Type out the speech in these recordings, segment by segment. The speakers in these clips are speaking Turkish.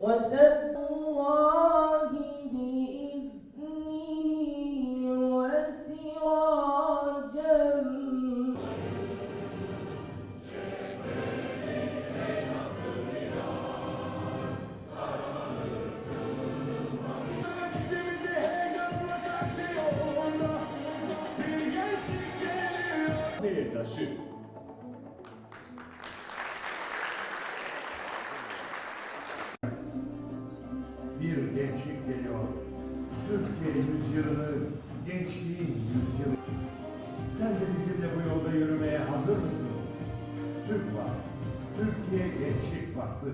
وسد الله بإذنه وسراجا Bizi Bir gençlik geliyor. Türkiye yüzyılını, gençliğin yüzyılı. Sen de bizimle bu yolda yürümeye hazır mısın? Türk var. Türkiye Gençlik Vakfı.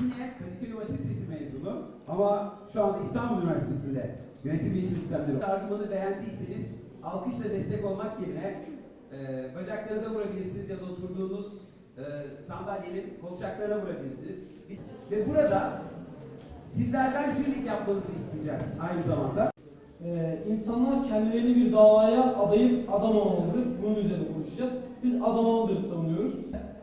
Yine Kadife İnovatif Sesi mezunu ama şu anda İstanbul Üniversitesi'nde yönetim bilişim sistemleri. Argümanı beğendiyseniz alkışla destek olmak yerine e, bacaklarınıza vurabilirsiniz ya da oturduğunuz e, sandalyenin kolçaklarına vurabilirsiniz. Ve burada sizlerden jürilik yapmanızı isteyeceğiz aynı zamanda. Ee, insanlar kendilerini bir davaya adayıp adam olmalıdır. Bunun üzerine konuşacağız. Biz adam olmalıdır savunuyoruz.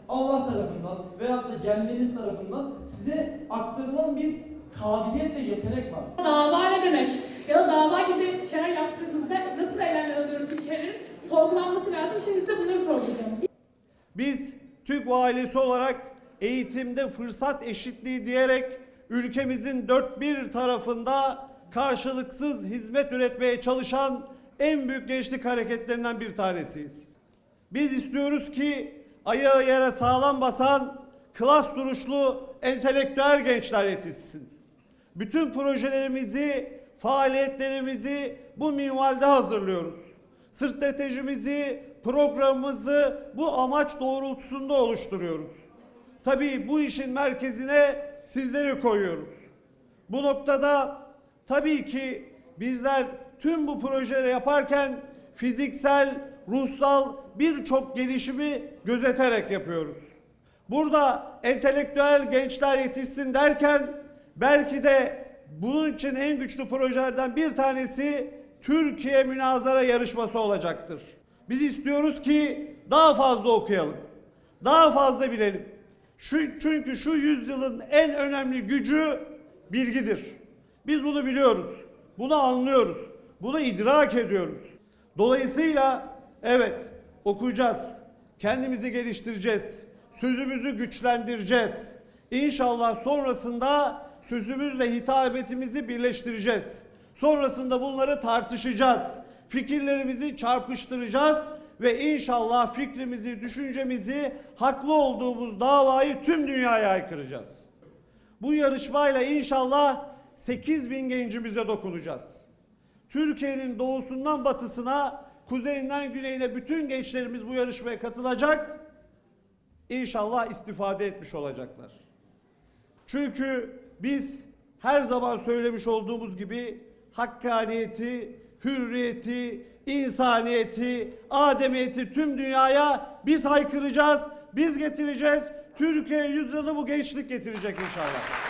Allah tarafından veyahut da kendiniz tarafından size aktarılan bir kabiliyet ve yetenek var. Dava ne demek? Ya da dava gibi şeyler yaptığınızda nasıl eylemler alıyoruz gibi şeylerin sorgulanması lazım. Şimdi size bunları sorgulayacağım. Biz Türk ailesi olarak eğitimde fırsat eşitliği diyerek ülkemizin dört bir tarafında karşılıksız hizmet üretmeye çalışan en büyük gençlik hareketlerinden bir tanesiyiz. Biz istiyoruz ki ayağı yere sağlam basan, klas duruşlu, entelektüel gençler yetişsin. Bütün projelerimizi, faaliyetlerimizi bu minvalde hazırlıyoruz. Stratejimizi, programımızı bu amaç doğrultusunda oluşturuyoruz. Tabii bu işin merkezine sizleri koyuyoruz. Bu noktada tabii ki bizler tüm bu projeleri yaparken fiziksel, ruhsal birçok gelişimi gözeterek yapıyoruz. Burada entelektüel gençler yetişsin derken belki de bunun için en güçlü projelerden bir tanesi Türkiye münazara yarışması olacaktır. Biz istiyoruz ki daha fazla okuyalım. Daha fazla bilelim. Şu, çünkü şu yüzyılın en önemli gücü bilgidir. Biz bunu biliyoruz. Bunu anlıyoruz. Bunu idrak ediyoruz. Dolayısıyla evet okuyacağız. Kendimizi geliştireceğiz. Sözümüzü güçlendireceğiz. İnşallah sonrasında sözümüzle hitabetimizi birleştireceğiz. Sonrasında bunları tartışacağız. Fikirlerimizi çarpıştıracağız ve inşallah fikrimizi, düşüncemizi, haklı olduğumuz davayı tüm dünyaya aykıracağız. Bu yarışmayla inşallah 8 bin gencimize dokunacağız. Türkiye'nin doğusundan batısına, kuzeyinden güneyine bütün gençlerimiz bu yarışmaya katılacak. İnşallah istifade etmiş olacaklar. Çünkü biz her zaman söylemiş olduğumuz gibi hakkaniyeti, hürriyeti, insaniyeti, ademiyeti tüm dünyaya biz haykıracağız, biz getireceğiz. Türkiye yüzyılı bu gençlik getirecek inşallah.